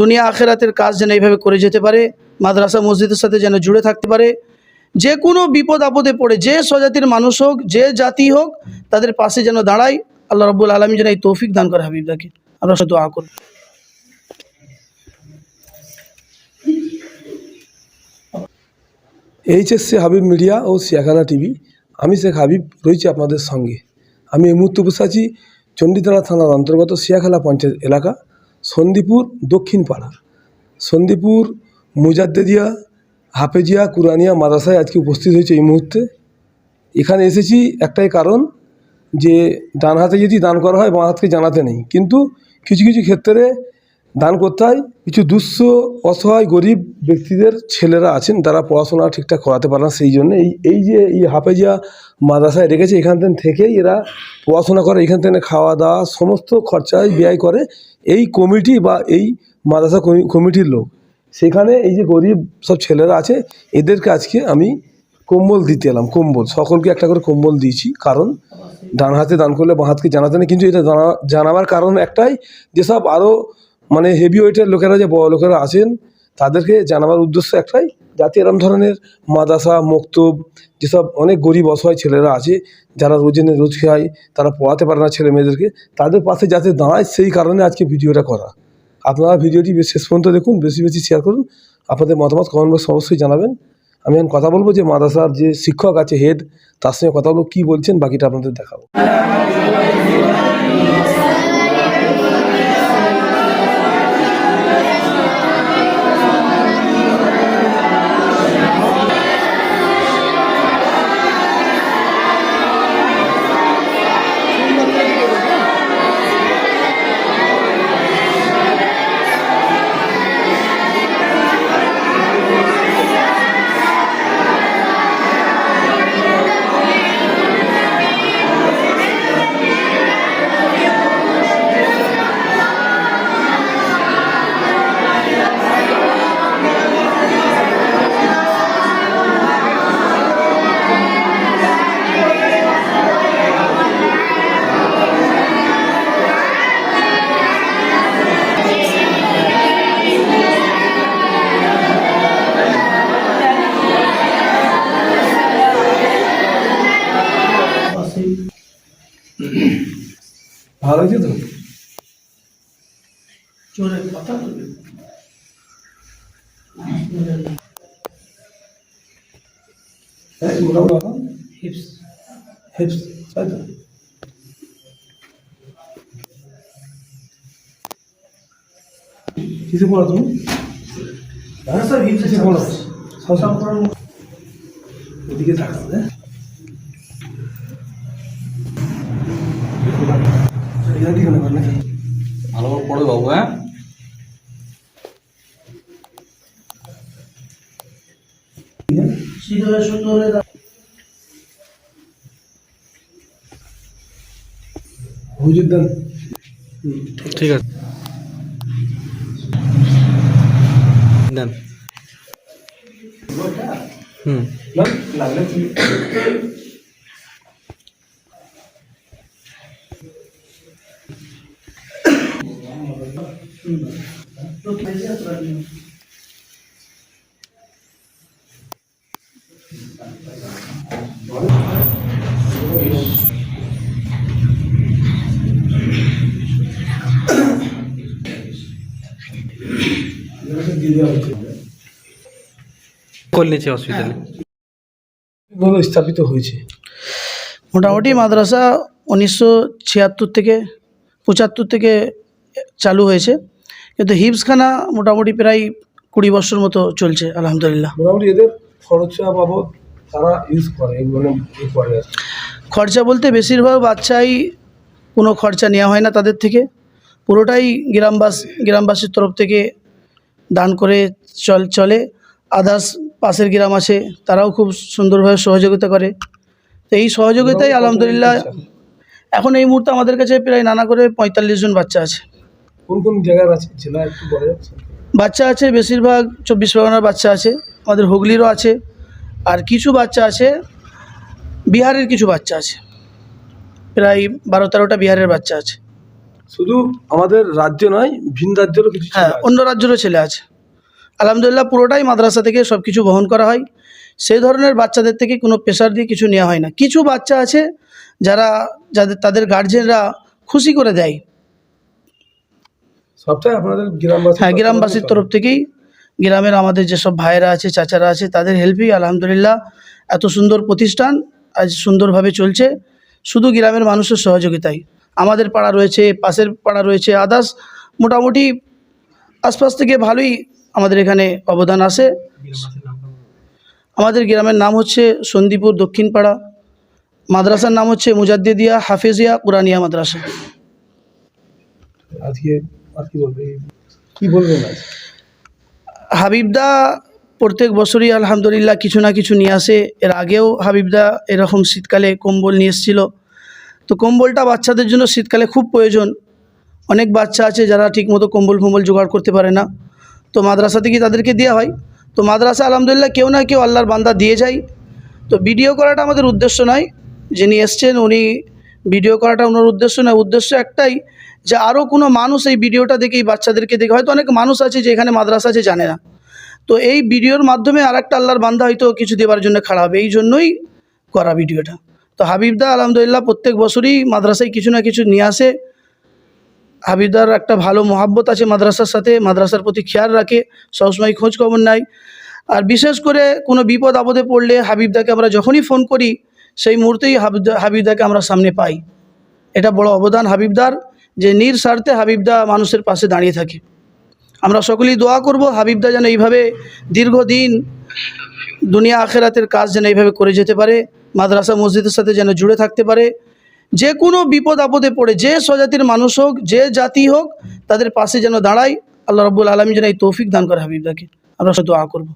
দুনিয়া আখেরাতের কাজ যেন এইভাবে করে যেতে পারে, মাদ্রাসা, মসজিদের সাথে যেন জুড়ে থাকতে পারে, যে কোনো বিপদ আপদে পড়ে, যে স্বজাতির মানুষ হোক, যে জাতি হোক, তাদের পাশে যেন দাঁড়ায়, আল্লাহ রব্বুল আলমী যেন এই তৌফিক দান করে হাবিবদাকে। আমরা শুধু দোয়া করব এইচএসসি হাবিব মিডিয়া ও সিয়াখানা টিভি, আমি শেখ হাবিব, রয়েছি আপনাদের সঙ্গে। আমি এই মুহূর্তে বসে আছি চণ্ডীতলা থানার অন্তর্গত সিয়াখালা পঞ্চায়েত এলাকা। সন্দীপুর দক্ষিণ পাড়া সন্দীপুর মুজাদ্দেদিয়া হাফেজিয়া কুরানিয়া মাদ্রাসায় আজকে উপস্থিত হয়েছে এই মুহূর্তে। এখানে এসেছি একটাই কারণ যে ডান হাতে যদি দান করা হয় বাঁ হাতকে জানাতে নেই। কিন্তু কিছু কিছু ক্ষেত্রে দান করতে হয়। কিছু দুঃস্থ অসহায়, গরিব ব্যক্তিদের ছেলেরা আছেন, তারা পড়াশোনা ঠিকঠাক করাতে পারে না সেই জন্য। এই এই যে, এই হাফেজিয়া মাদ্রাসায় রেখেছে, এখান থেকে থেকেই এরা পড়াশোনা করে, এখান থেকে খাওয়া দাওয়া সমস্ত খরচায় ব্যয় করে। এই কমিটি বা এই মাদ্রাসা কমিটির লোক, সেখানে এই যে গরিব সব ছেলেরা আছে, এদেরকে আজকে আমি কম্বল দিতে এলাম, কম্বল। সকলকে একটা করে কম্বল দিয়েছি, কারণ ডান হাতে দান করলে বাঁ হাতকে জানাতে নেই, কিন্তু এটা জানা, জানাবার কারণ একটাই, যেসব আরও মানে হেভি ওয়েটের লোকেরা যে বড় লোকেরা আছেন, তাদেরকে জানাবার উদ্দেশ্য একটাই, যাতে এরম ধরনের মাদ্রাসা, মক্তব যেসব অনেক গরিব, অসহায় ছেলেরা আছে, যারা রোজেনে রোজ খায়, তারা পড়াতে পারে না ছেলে মেয়েদেরকে, তাদের পাশে যাতে দাঁড়ায়, সেই কারণে আজকে ভিডিওটা করা। আপনারা ভিডিওটি শেষ পর্যন্ত দেখুন, বেশি বেশি শেয়ার করুন, আপনাদের মতামত কমেন্ট বক্সে অবশ্যই জানাবেন। আমি এখন কথা বলব যে মাদ্রাসার যে শিক্ষক আছে হেড তার সঙ্গে কথা বলব, কী বলছেন, বাকিটা আপনাদের দেখাবো। ভালো হয়েছে তো? জোরে কথা হ্যাঁ মোটামুটি ভালো হিপস। তাই তো? কিসে পড়ো তুমি? হ্যাঁ সব হিপস পড়ো? সব ওদিকে থাকো হ্যাঁ। কি করে নাকি? ভালো করে পড়ে বাবু হ্যাঁ? শীতলে সুন্দর হুজুর দেন ঠিক আছে। দেন। হুম। না লাগলে কি দিয়ে দেওয়া হচ্ছে অসুবিধা ভাবে স্থাপিত হয়েছে? মোটামুটি মাদ্রাসা উনিশশো ছিয়াত্তর থেকে পঁচাত্তর থেকে চালু হয়েছে। কিন্তু হিপসখানা মোটামুটি প্রায় কুড়ি বছর মতো চলছে আলহামদুলিল্লাহ। মোটামুটি এদের খরচা বাবদ তারা ইউজ করে। খরচা বলতে বেশিরভাগ বাচ্চাই কোনো খরচা নেওয়া হয় না তাদের থেকে। পুরোটাই গ্রামবাস গ্রামবাসীর তরফ থেকে দান করে চল চলে। আদার্স পাশের গ্রাম আছে তারাও খুব সুন্দরভাবে সহযোগিতা করে। তো এই সহযোগিতাই আলহামদুলিল্লাহ এখন এই মুহূর্তে আমাদের কাছে প্রায় নানা করে পঁয়তাল্লিশ জন বাচ্চা আছে। কোন কোন জায়গার আছে? জেলা একটু বলা যাচ্ছে। বাচ্চা আছে বেশিরভাগ চব্বিশ পরগনার বাচ্চা আছে আমাদের হুগলিরও আছে আর কিছু বাচ্চা আছে বিহারের কিছু বাচ্চা আছে। প্রায় বারো তেরোটা বিহারের বাচ্চা আছে। শুধু আমাদের রাজ্য নয় ভিন রাজ্যেরও কিছু হ্যাঁ অন্য রাজ্যেরও ছেলে আছে। আলহামদুলিল্লাহ পুরোটাই মাদ্রাসা থেকে সব কিছু বহন করা হয়। সেই ধরনের বাচ্চাদের থেকে কোনো প্রেশার দিয়ে কিছু নেওয়া হয় না। কিছু বাচ্চা আছে যারা যাদের তাদের গার্জেনরা খুশি করে দেয়। সবটাই আপনাদের গ্রামবাসী হ্যাঁ গ্রামবাসীর তরফ থেকেই গ্রামের আমাদের যেসব ভাইয়েরা আছে চাচারা আছে তাদের হেল্পেই আলহামদুলিল্লাহ এত সুন্দর প্রতিষ্ঠান আজ সুন্দরভাবে চলছে। শুধু গ্রামের মানুষের সহযোগিতায় আমাদের পাড়া রয়েছে পাশের পাড়া রয়েছে আদার্স মোটামুটি আশপাশ থেকে ভালোই আমাদের এখানে অবদান আসে আমাদের গ্রামের নাম হচ্ছে সন্দীপুর দক্ষিণ পাড়া। মাদ্রাসার নাম হচ্ছে মুজাদ্দিদিয়া হাফেজিয়া কুরানিয়া মাদ্রাসা। আজকে আর কি কি বলবেন হাবিবদা প্রত্যেক বছরই আলহামদুলিল্লাহ কিছু না কিছু নিয়ে আসে। এর আগেও হাবিবদা এরকম শীতকালে কম্বল নিয়ে এসেছিল। তো কম্বলটা বাচ্চাদের জন্য শীতকালে খুব প্রয়োজন। অনেক বাচ্চা আছে যারা ঠিকমতো কম্বল ফম্বল জোগাড় করতে পারে না। তো মাদ্রাসা থেকে তাদেরকে দেওয়া হয়। তো মাদ্রাসা আলহামদুলিল্লাহ কেউ না কেউ আল্লাহর বান্দা দিয়ে যায়। তো ভিডিও করাটা আমাদের উদ্দেশ্য নয়। যিনি এসছেন উনি ভিডিও করাটা ওনার উদ্দেশ্য নয়। উদ্দেশ্য একটাই যে আরও কোনো মানুষ এই ভিডিওটা দেখে এই বাচ্চাদেরকে দেখে। হয়তো অনেক মানুষ আছে যে এখানে মাদ্রাসা আছে, জানে না। তো এই ভিডিওর মাধ্যমে আর একটা আল্লাহর বান্দা হয়তো কিছু দেওয়ার জন্য খারাপ এই জন্যই করা ভিডিওটা। তো হাবিবদা আলহামদুলিল্লাহ প্রত্যেক বছরই মাদ্রাসায় কিছু না কিছু নিয়ে আসে। হাবিবদার একটা ভালো মহাব্বত আছে মাদ্রাসার সাথে, মাদ্রাসার প্রতি খেয়াল রাখে, সবসময় খোঁজ খবর নেয়। আর বিশেষ করে কোনো বিপদ আপদে পড়লে হাবিবদাকে আমরা যখনই ফোন করি সেই মুহূর্তেই হাবিবদা হাবিবদাকে আমরা সামনে পাই। এটা বড় অবদান হাবিবদার যে নির স্বার্থে হাবিবদা মানুষের পাশে দাঁড়িয়ে থাকে। আমরা সকলেই দোয়া করব হাবিবদা যেন এইভাবে দীর্ঘদিন দুনিয়া আখেরাতের কাজ যেন এইভাবে করে যেতে পারে, মাদ্রাসা মসজিদের সাথে যেন জুড়ে থাকতে পারে। যে কোনো বিপদ আপদে পড়ে, যে স্বজাতির মানুষ হোক, যে জাতি হোক, তাদের পাশে যেন দাঁড়ায় আল্লাহ রব্বুল আলমী যেন এই তৌফিক দান করে হাবিবদাকে। আমরা দোয়া করব।